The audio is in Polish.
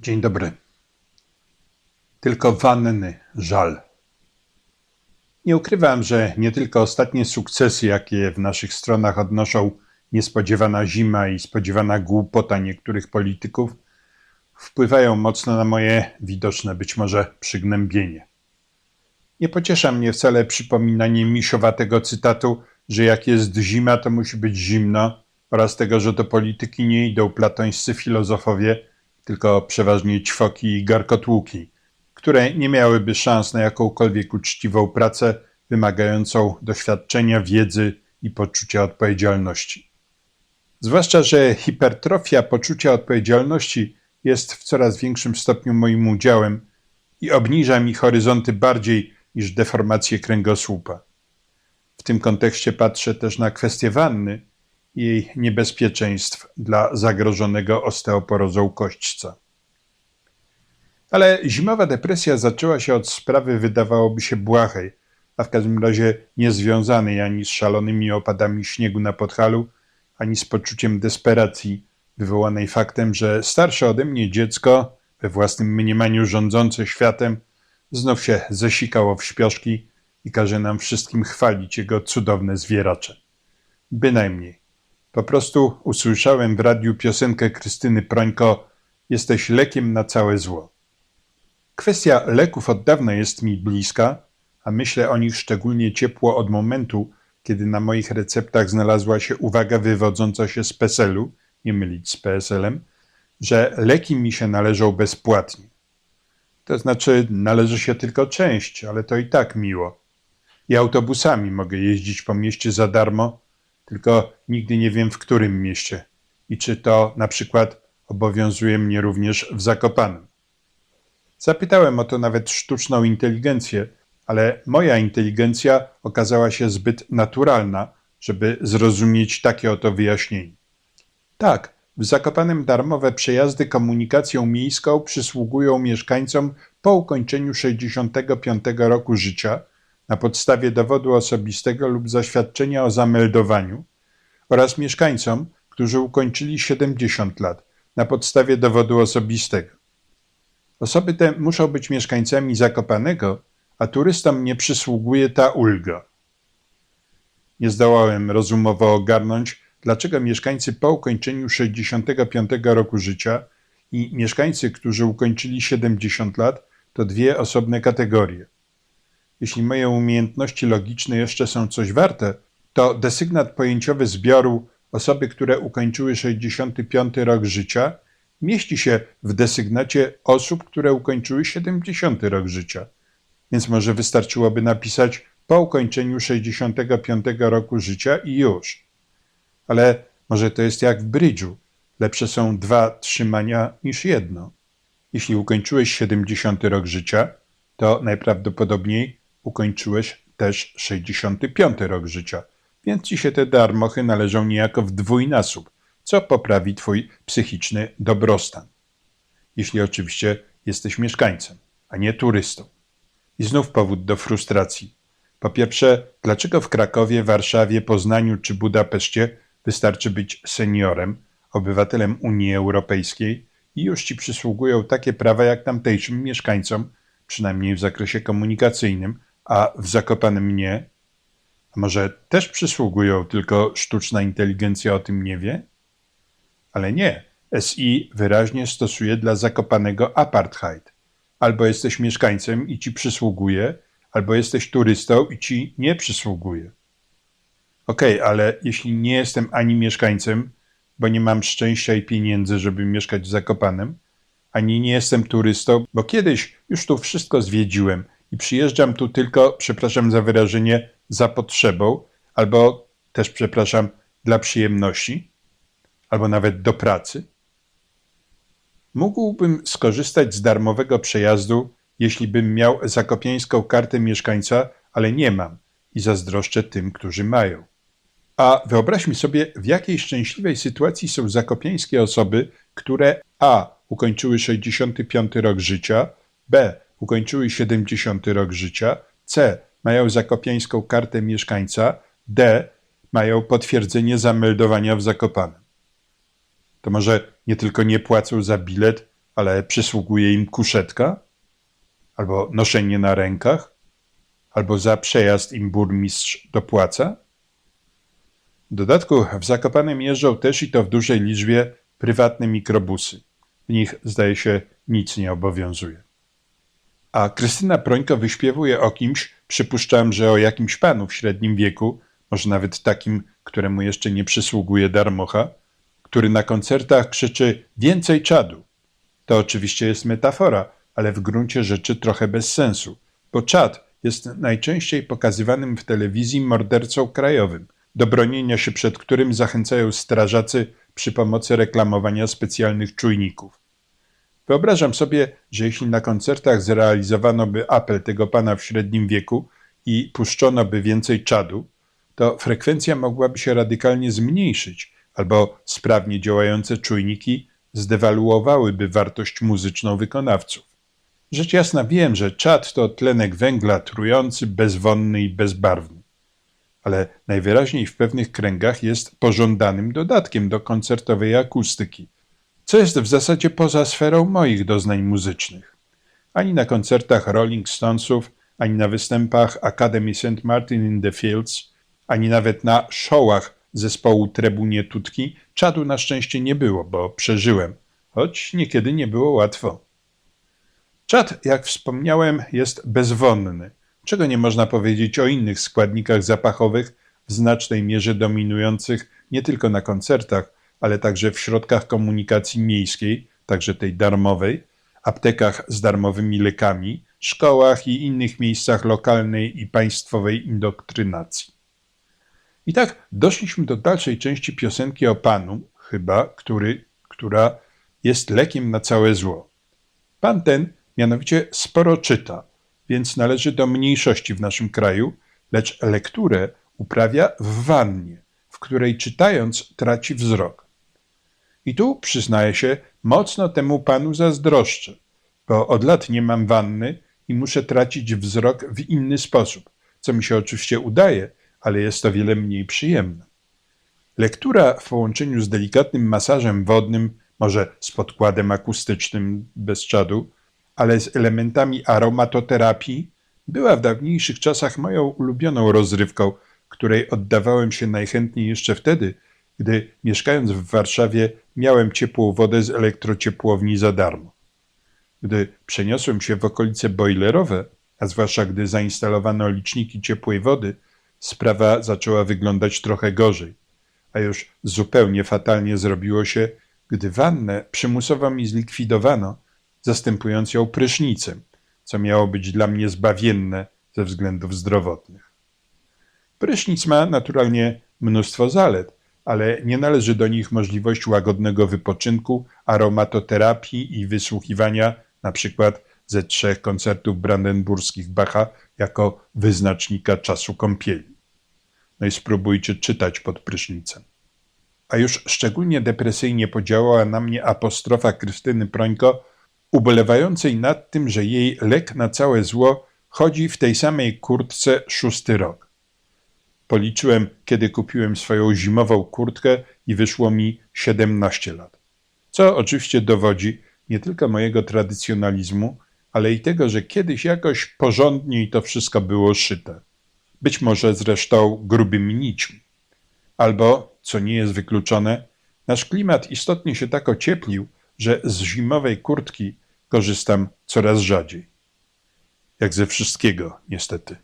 Dzień dobry. Tylko wanny żal. Nie ukrywam, że nie tylko ostatnie sukcesy, jakie w naszych stronach odnoszą niespodziewana zima i spodziewana głupota niektórych polityków, wpływają mocno na moje widoczne być może przygnębienie. Nie pociesza mnie wcale przypominanie misiowatego cytatu, że jak jest zima, to musi być zimno, oraz tego, że do polityki nie idą platońscy filozofowie, tylko przeważnie ćwoki i garkotłuki, które nie miałyby szans na jakąkolwiek uczciwą pracę wymagającą doświadczenia, wiedzy i poczucia odpowiedzialności. Zwłaszcza, że hipertrofia poczucia odpowiedzialności jest w coraz większym stopniu moim udziałem i obniża mi horyzonty bardziej niż deformację kręgosłupa. W tym kontekście patrzę też na kwestię wanny jej niebezpieczeństw dla zagrożonego osteoporozą kośćca. Ale zimowa depresja zaczęła się od sprawy wydawałoby się błahej, a w każdym razie niezwiązanej ani z szalonymi opadami śniegu na Podhalu, ani z poczuciem desperacji wywołanej faktem, że starsze ode mnie dziecko, we własnym mniemaniu rządzące światem, znów się zesikało w śpioszki i każe nam wszystkim chwalić jego cudowne zwieracze. Bynajmniej. Po prostu usłyszałem w radiu piosenkę Krystyny Prońko Jesteś lekiem na całe zło. Kwestia leków od dawna jest mi bliska, a myślę o nich szczególnie ciepło od momentu, kiedy na moich receptach znalazła się uwaga wywodząca się z PESEL-u, nie mylić z PSL-em, że leki mi się należą bezpłatnie. To znaczy, należy się tylko część, ale to i tak miło. I autobusami mogę jeździć po mieście za darmo, tylko nigdy nie wiem w którym mieście i czy to na przykład obowiązuje mnie również w Zakopanem. Zapytałem o to nawet sztuczną inteligencję, ale moja inteligencja okazała się zbyt naturalna, żeby zrozumieć takie oto wyjaśnienie. Tak, w Zakopanem darmowe przejazdy komunikacją miejską przysługują mieszkańcom po ukończeniu 65 roku życia na podstawie dowodu osobistego lub zaświadczenia o zameldowaniu oraz mieszkańcom, którzy ukończyli 70 lat na podstawie dowodu osobistego. Osoby te muszą być mieszkańcami Zakopanego, a turystom nie przysługuje ta ulga. Nie zdołałem rozumowo ogarnąć, dlaczego mieszkańcy po ukończeniu 65 roku życia i mieszkańcy, którzy ukończyli 70 lat, to dwie osobne kategorie. Jeśli moje umiejętności logiczne jeszcze są coś warte, to desygnat pojęciowy zbioru osoby, które ukończyły 65 rok życia, mieści się w desygnacie osób, które ukończyły 70 rok życia. Więc może wystarczyłoby napisać po ukończeniu 65 roku życia i już. Ale może to jest jak w brydżu. Lepsze są dwa trzymania niż jedno. Jeśli ukończyłeś 70 rok życia, to najprawdopodobniej ukończyłeś też 65 rok życia, więc ci się te darmochy należą niejako w dwójnasób, co poprawi twój psychiczny dobrostan. Jeśli oczywiście jesteś mieszkańcem, a nie turystą. I znów powód do frustracji. Po pierwsze, dlaczego w Krakowie, Warszawie, Poznaniu czy Budapeszcie wystarczy być seniorem, obywatelem Unii Europejskiej i już ci przysługują takie prawa jak tamtejszym mieszkańcom, przynajmniej w zakresie komunikacyjnym, a w Zakopanem nie? A może też przysługują, tylko sztuczna inteligencja o tym nie wie? Ale nie. SI wyraźnie stosuje dla Zakopanego apartheid. Albo jesteś mieszkańcem i ci przysługuje, albo jesteś turystą i ci nie przysługuje. Okej, okay, ale jeśli nie jestem ani mieszkańcem, bo nie mam szczęścia i pieniędzy, żeby mieszkać w Zakopanem, ani nie jestem turystą, bo kiedyś już tu wszystko zwiedziłem i przyjeżdżam tu tylko, przepraszam za wyrażenie, za potrzebą, albo też, przepraszam, dla przyjemności, albo nawet do pracy. Mógłbym skorzystać z darmowego przejazdu, jeśli bym miał zakopiańską kartę mieszkańca, ale nie mam i zazdroszczę tym, którzy mają. A wyobraźmy sobie, w jakiej szczęśliwej sytuacji są zakopiańskie osoby, które a. ukończyły 65 rok życia, b. ukończyły 70 rok życia, c. mają zakopiańską kartę mieszkańca, d. mają potwierdzenie zameldowania w Zakopanem. To może nie tylko nie płacą za bilet, ale przysługuje im kuszetka? Albo noszenie na rękach? Albo za przejazd im burmistrz dopłaca? W dodatku w Zakopanem jeżdżą też i to w dużej liczbie prywatne mikrobusy. W nich, zdaje się, nic nie obowiązuje. A Krystyna Prońko wyśpiewuje o kimś, przypuszczam, że o jakimś panu w średnim wieku, może nawet takim, któremu jeszcze nie przysługuje darmocha, który na koncertach krzyczy więcej czadu. To oczywiście jest metafora, ale w gruncie rzeczy trochę bez sensu, bo czad jest najczęściej pokazywanym w telewizji mordercą krajowym, do bronienia się przed którym zachęcają strażacy przy pomocy reklamowania specjalnych czujników. Wyobrażam sobie, że jeśli na koncertach zrealizowano by apel tego pana w średnim wieku i puszczono by więcej czadu, to frekwencja mogłaby się radykalnie zmniejszyć, albo sprawnie działające czujniki zdewaluowałyby wartość muzyczną wykonawców. Rzecz jasna wiem, że czad to tlenek węgla trujący, bezwonny i bezbarwny. Ale najwyraźniej w pewnych kręgach jest pożądanym dodatkiem do koncertowej akustyki, co jest w zasadzie poza sferą moich doznań muzycznych. Ani na koncertach Rolling Stonesów, ani na występach Academy St. Martin in the Fields, ani nawet na showach zespołu Trebunie Tutki czadu na szczęście nie było, bo przeżyłem, choć niekiedy nie było łatwo. Czad, jak wspomniałem, jest bezwonny, czego nie można powiedzieć o innych składnikach zapachowych w znacznej mierze dominujących nie tylko na koncertach, ale także w środkach komunikacji miejskiej, także tej darmowej, aptekach z darmowymi lekami, szkołach i innych miejscach lokalnej i państwowej indoktrynacji. I tak doszliśmy do dalszej części piosenki o panu, chyba, który, która jest lekiem na całe zło. Pan ten mianowicie sporo czyta, więc należy do mniejszości w naszym kraju, lecz lekturę uprawia w wannie, w której czytając traci wzrok. I tu, przyznaję się, mocno temu panu zazdroszczę, bo od lat nie mam wanny i muszę tracić wzrok w inny sposób, co mi się oczywiście udaje, ale jest to wiele mniej przyjemne. Lektura w połączeniu z delikatnym masażem wodnym, może z podkładem akustycznym bez czadu, ale z elementami aromatoterapii, była w dawniejszych czasach moją ulubioną rozrywką, której oddawałem się najchętniej jeszcze wtedy, gdy mieszkając w Warszawie miałem ciepłą wodę z elektrociepłowni za darmo. Gdy przeniosłem się w okolice bojlerowe, a zwłaszcza gdy zainstalowano liczniki ciepłej wody, sprawa zaczęła wyglądać trochę gorzej, a już zupełnie fatalnie zrobiło się, gdy wannę przymusowo mi zlikwidowano, zastępując ją prysznicem, co miało być dla mnie zbawienne ze względów zdrowotnych. Prysznic ma naturalnie mnóstwo zalet, ale nie należy do nich możliwość łagodnego wypoczynku, aromatoterapii i wysłuchiwania na przykład ze trzech koncertów brandenburskich Bacha jako wyznacznika czasu kąpieli. No i spróbujcie czytać pod prysznicem. A już szczególnie depresyjnie podziałała na mnie apostrofa Krystyny Prońko, ubolewającej nad tym, że jej lek na całe zło chodzi w tej samej kurtce szósty rok. Policzyłem, kiedy kupiłem swoją zimową kurtkę i wyszło mi 17 lat. Co oczywiście dowodzi nie tylko mojego tradycjonalizmu, ale i tego, że kiedyś jakoś porządniej to wszystko było szyte. Być może zresztą grubymi nićmi. Albo, co nie jest wykluczone, nasz klimat istotnie się tak ocieplił, że z zimowej kurtki korzystam coraz rzadziej. Jak ze wszystkiego, niestety.